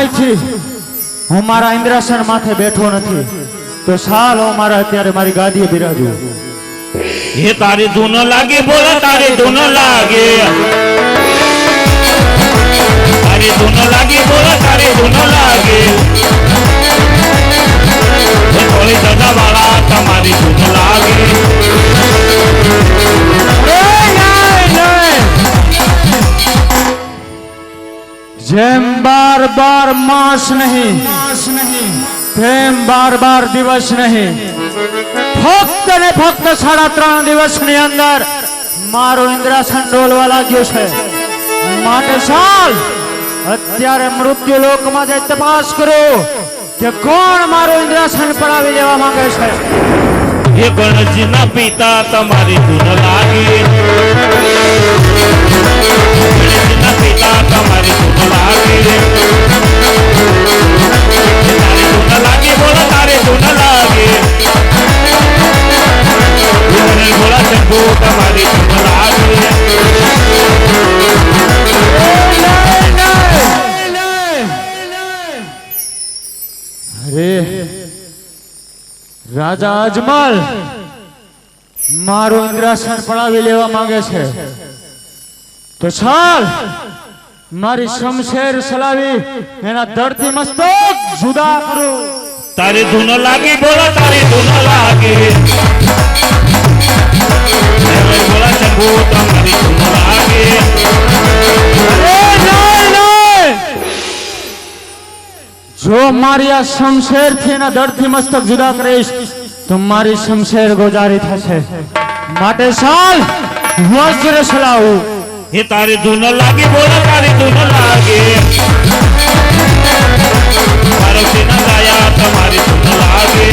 સમયથી હું મારા ઇન્દ્રાસન માથે બેઠો નથી. તો સાલ, હું મારા અત્યારે મારી ગાદીએ બિરાજુ. હે તારી ધૂન લાગે, બોલા, તારે ધૂન લાગે. તારી ધૂન લાગે, બોલા, તારી બાર માસ નહીં પ્રેમ બાર બાર દિવસ નહીં ફક્ત ને ફક્ત સાડા ત્રણ દિવસની અંદર મારો ઇન્દ્રાસન ડોલવા લાગ્યો છે માટે સાલ અત્યારે મૃત્યુ લોકમાં જઈ તપાસ કરો કે કોણ મારો ઇન્દ્રાસન આવી લેવા માંગે છે એ ગણજીના પિતા તમારી ધૂન લાગે ગણેશજીના પિતા તમારી રાજા અજમલ મારું ઇન્દ્રાસન પડાવી લેવા માંગે છે. તો ચાલ મારી શમશેર સલાવી એના ધરતી મસ્તક જુદા કરો. તારી ધૂન લાગી બોલો તારી ધૂન લાગી. બોલા તમારી ધૂન. જો મારી આ શમશેરથી એના ધરતી મસ્તક જુદા કરીશ તો મારી શમશેર ગોજારી થશે. માટે સાલ વજ્ર સલાવું. હે તારી ધૂન લાગે, બોલો તારી ધૂન લાગે. પાર્વતીના ગાયા તમારી ધૂન લાગે.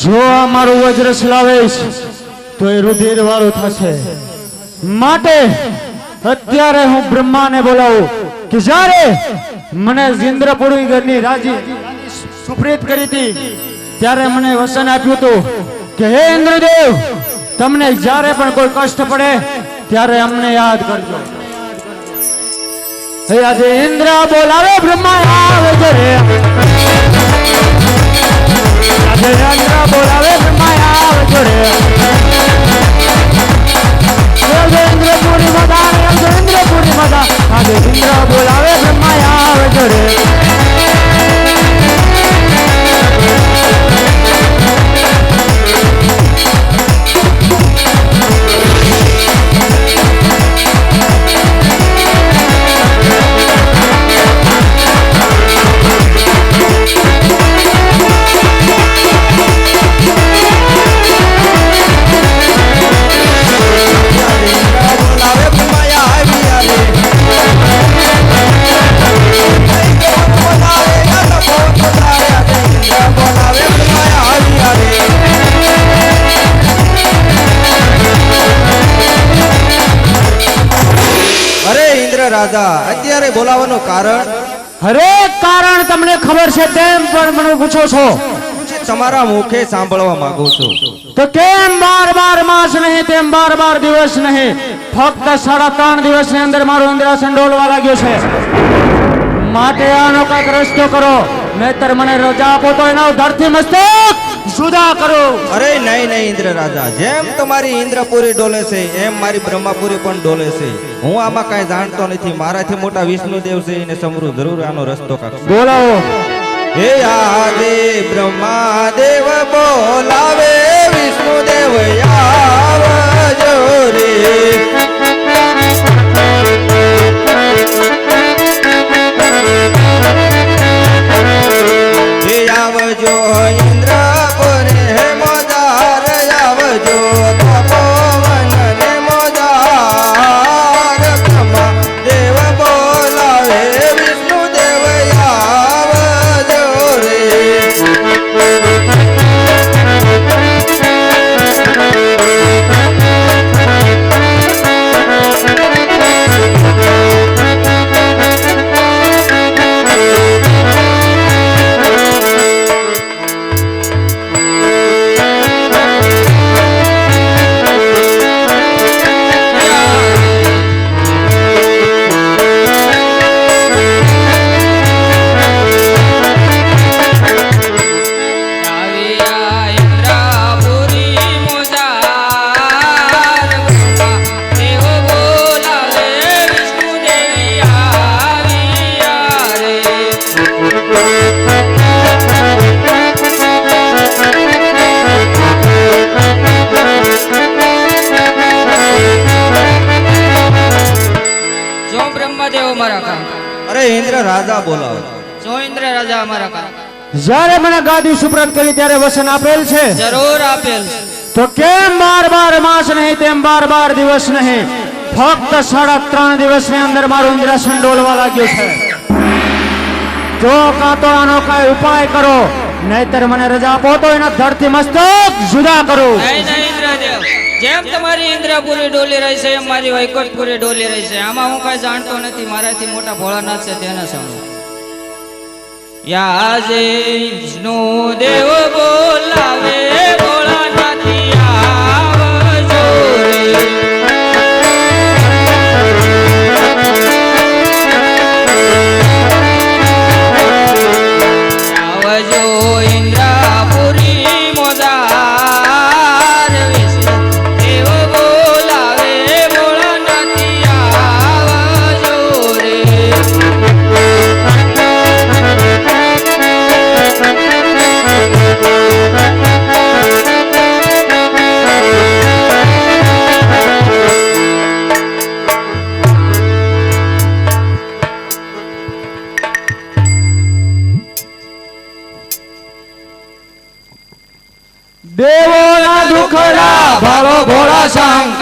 જો આ મારું વજ્ર સલાવીશ, તો એ રુધિર વાળું થશે. માટે અત્યારે હું બ્રહ્માને બોલાવું કે જ્યારે મને ઇન્દ્રપુરી ઘરની રાજી સુપ્રીત કરી હતી, ત્યારે મને વસન આપ્યું હતું કે હે ઇન્દ્રદેવ તમને જ્યારે પણ કોઈ કષ્ટ પડે, ત્યારે અમને યાદ કરજો. હે આજે ઇન્દ્ર બોલાવે બ્રહ્મા આવે છે આજે ઇન્દ્ર બોલાવે બ્રહ્મા આવે છે ઇન્દ્રપુરી માતા ઇન્દ્રપુરી માતા આજે ઇન્દ્ર બોલાવે બ્રહ્મા આવે છે રાજા અત્યારે બોલાવવાનું કારણ? હરેક કારણ તમને ખબર છે તેમ પણ મને પૂછો છો. તમારા મુખે સાંભળવા માંગુ છું. તો કેમ બાર બાર માસ નહીં તેમ બાર બાર દિવસ નહીં? ફક્ત સાડા ત્રણ દિવસની અંદર મારું અંદર ડોલવા લાગ્યો છે. માટે આનો કાંઈક રસ્તો કરો. નહીતર મને રજા આપો તો એના ધરતી મસ્તક જુદા કરો. અરે નહીં નહીં ઇન્દ્ર રાજા. જેમ તમારી ઇન્દ્રપુરી ડોલે છે એમ મારી બ્રહ્માપુરી પણ ડોલે છે. હું આમાં કાંઈ જાણતો નથી. મારાથી મોટા વિષ્ણુદેવ છે એને સમૃદ્ધ જરૂર આનો રસ્તો કાઢો બોલાવો. હે આદે બ્રહ્માદેવ બોલાવે વિષ્ણુદેવ આવજો રે. ઇન્દ્રપુરે અમારા કામ. અરે ઇન્દ્ર રાજા બોલાવો. જો ઇન્દ્ર રાજા અમારા કામ. જ્યારે મને ગાદી સુપ્રત કરી ત્યારે વસન આપેલ છે? જરૂર આપેલ. તો કેમ બાર બાર માસ નહીં તેમ બાર બાર દિવસ નહીં? ફક્ત સાડા ત્રણ દિવસની અંદર મારું ઇન્દ્રાસન ડોલવા લાગ્યું છે. જો કાં તો આનો કઈ ઉપાય કરો નહીતર મને રજા આપો તો એના ધરતી મસ્તક જુદા કરું. નહીં નહીં ઇન્દ્રદેવ. જેમ તમારી ઇન્દ્રાપુરી ડોલી રહી છે, એમ મારી વૈકટપુરી ડોલી રહી છે. આમાં હું કઈ જાણતો નથી, મારાથી મોટા ભોળાનાથ છે તેને સામે યાજે વિષ્ણુ દેવ બોલાવે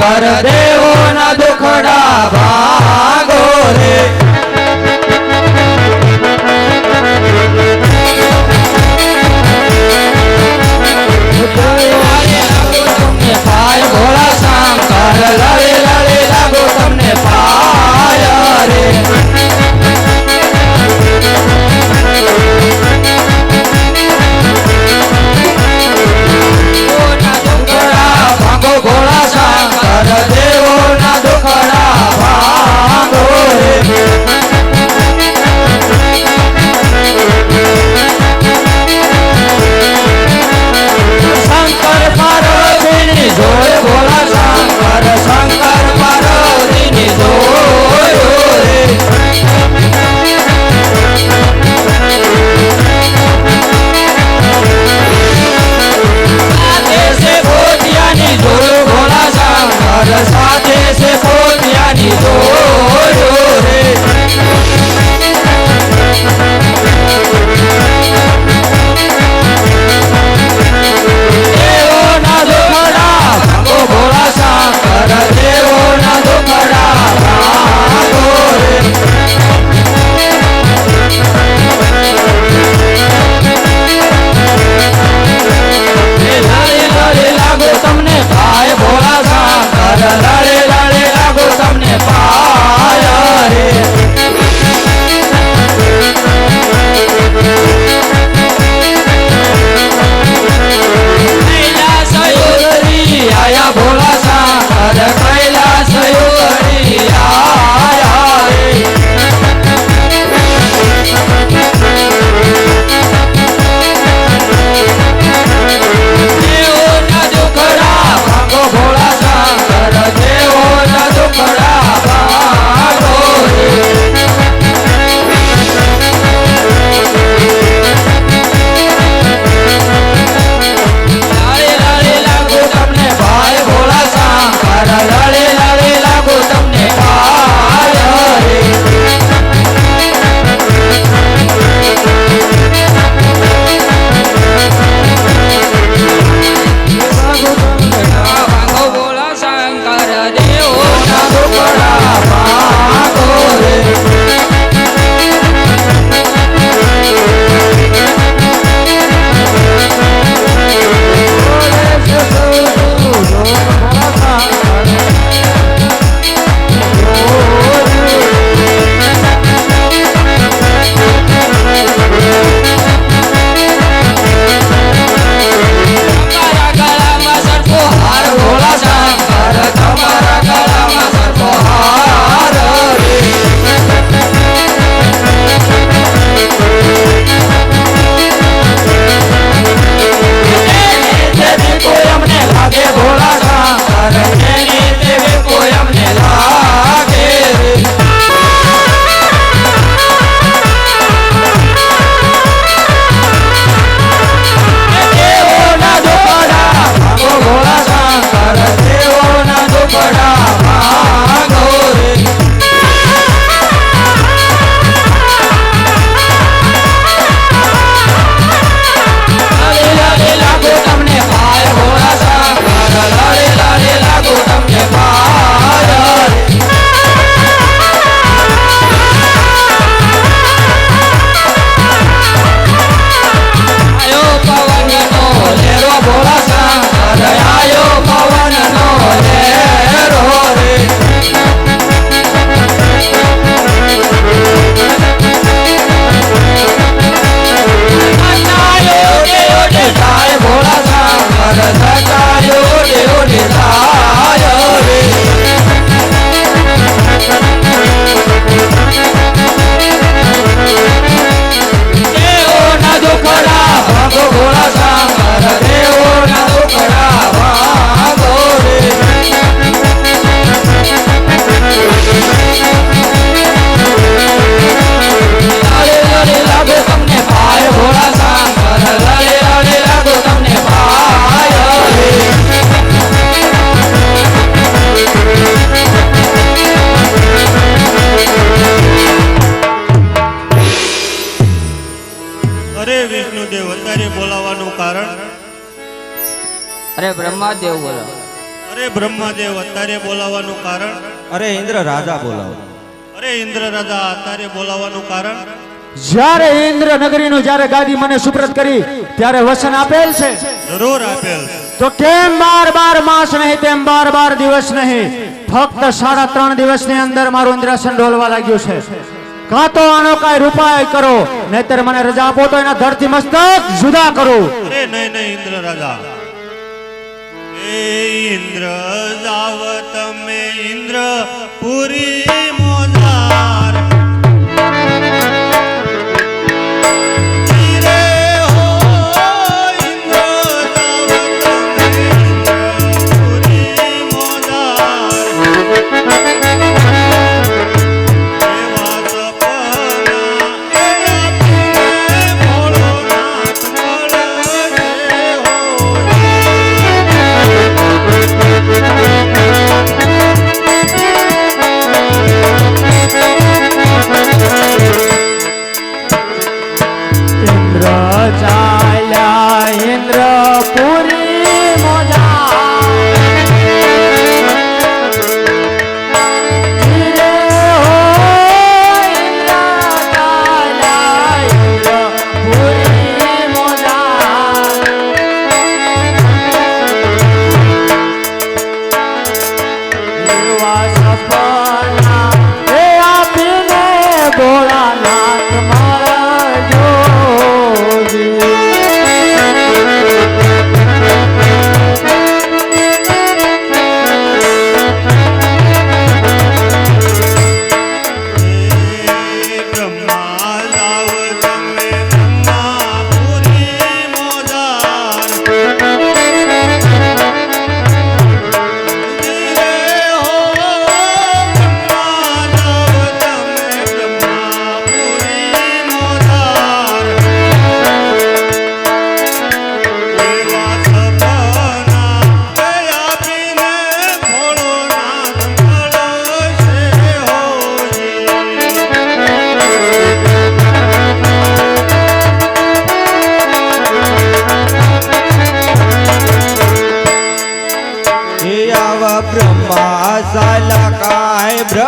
para Deus. અરે બ્રહ્માદેવ બોલો. અરે બ્રહ્માદેવ અત્યારે બોલાવવાનું કારણ? અરે ઇન્દ્ર રાજા બોલાવો. અરે ઇન્દ્ર રાજા અત્યારે બોલાવવાનું કારણ? જ્યારે ઇન્દ્ર નગરીનું જ્યારે ગાદી મને સુપ્રત કરી ત્યારે વચન આપેલ છે. જરૂર આપેલ તો કેમ બાર બાર માસ નહીં તેમ બાર બાર દિવસ નહીં? ફક્ત સાડા ત્રણ દિવસની અંદર મારું ઇન્દ્રાસન ડોલવા લાગ્યું છે. કાં તો આનો કઈ રૂપાય કરો નહીતર મને રજા આપો તો એના ધરતી મસ્તક જુદા કરો. અરે નહીં નહીં ઇન્દ્ર રાજા. ઇન્દ્ર જાવ તમે ઇન્દ્ર પુરી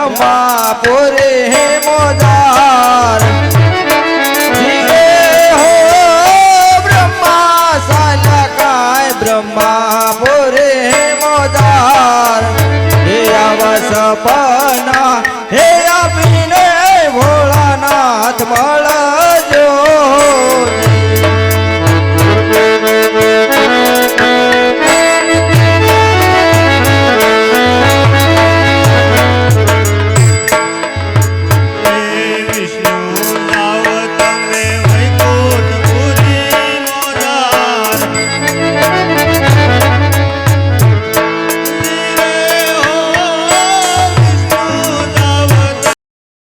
પોરે પુરે હે